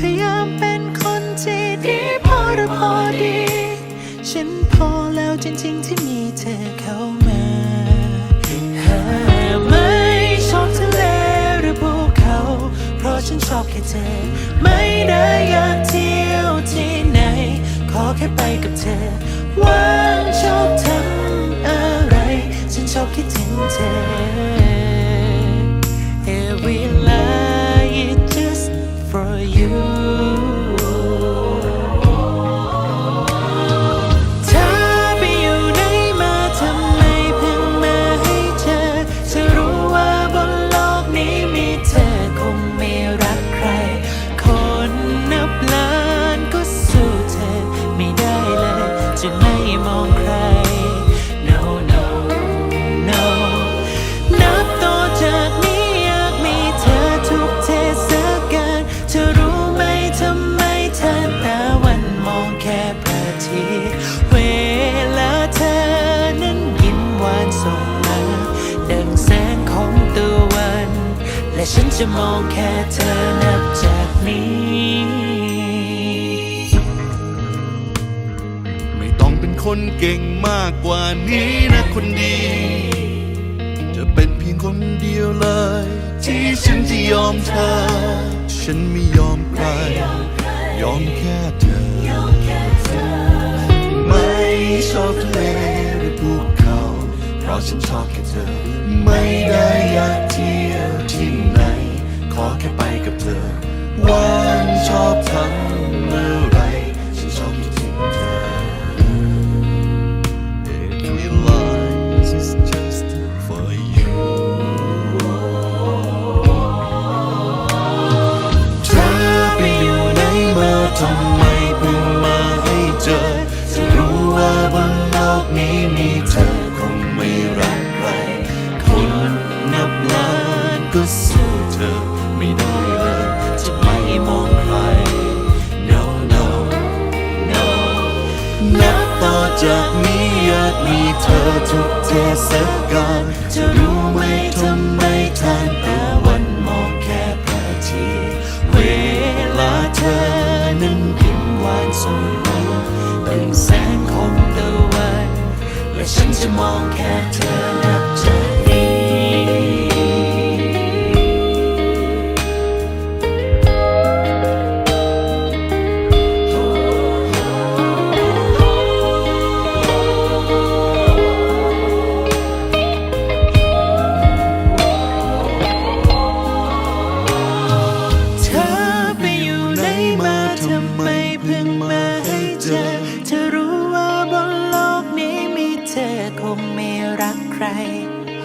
พยายามเป็นคนที่ดีพอหรือพอดี ฉันพอแล้วจริงๆที่มีเธอเข้ามาหาไม่ชอบทะเลหรือภูเขา เพราะฉันชอบแค่เธอ ไม่ได้อยากเที่ยวที่ไหน ขอแค่ไปกับเธอ ว่างชอบทำอะไร ฉันชอบคิดถึงเธอ ฉันจะมองแค่เธอนับจากนี้ ไม่ต้องเป็นคนเก่งมากกว่านี้นะคนดี จะเป็นเพียงคนเดียวเลย ที่ฉันจะยอมเธอ ฉันไม่ยอมใคร ยอมแค่เธอ ไม่ชอบทะเลหรือภูเขา เพราะฉันชอบแค่เธอ ไม่ได้ ทำไมเพิ่งมาให้เจอจะรู้ว่าบนโลกนี้มีเธอคงไม่รักใครคนนับล้านก็สู้เธอไม่ได้เลยจะไม่มองใคร no no no นับต่อจากนี้อยากมีเธอทุกเทศกาลจะรู้ จะมองแค่เธอ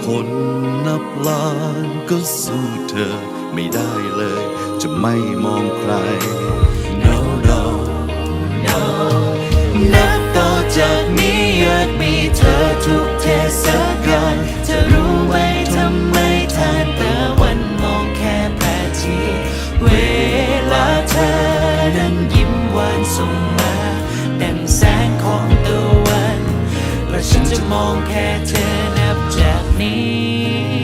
คนนับล้านก็สู้เธอไม่ได้เลย จะไม่มองใคร no no no นับต่อจากนี้อยากมีเธอทุกเทศกาลเธอรู้ไหมทำไมทานตะวันมองแค่พระอาทิตย์เวลาเธอนั้นยิ้มหวานส่งมาดังแสงของตะวันและ ฉันจะมองแค่เธอนับจากนี้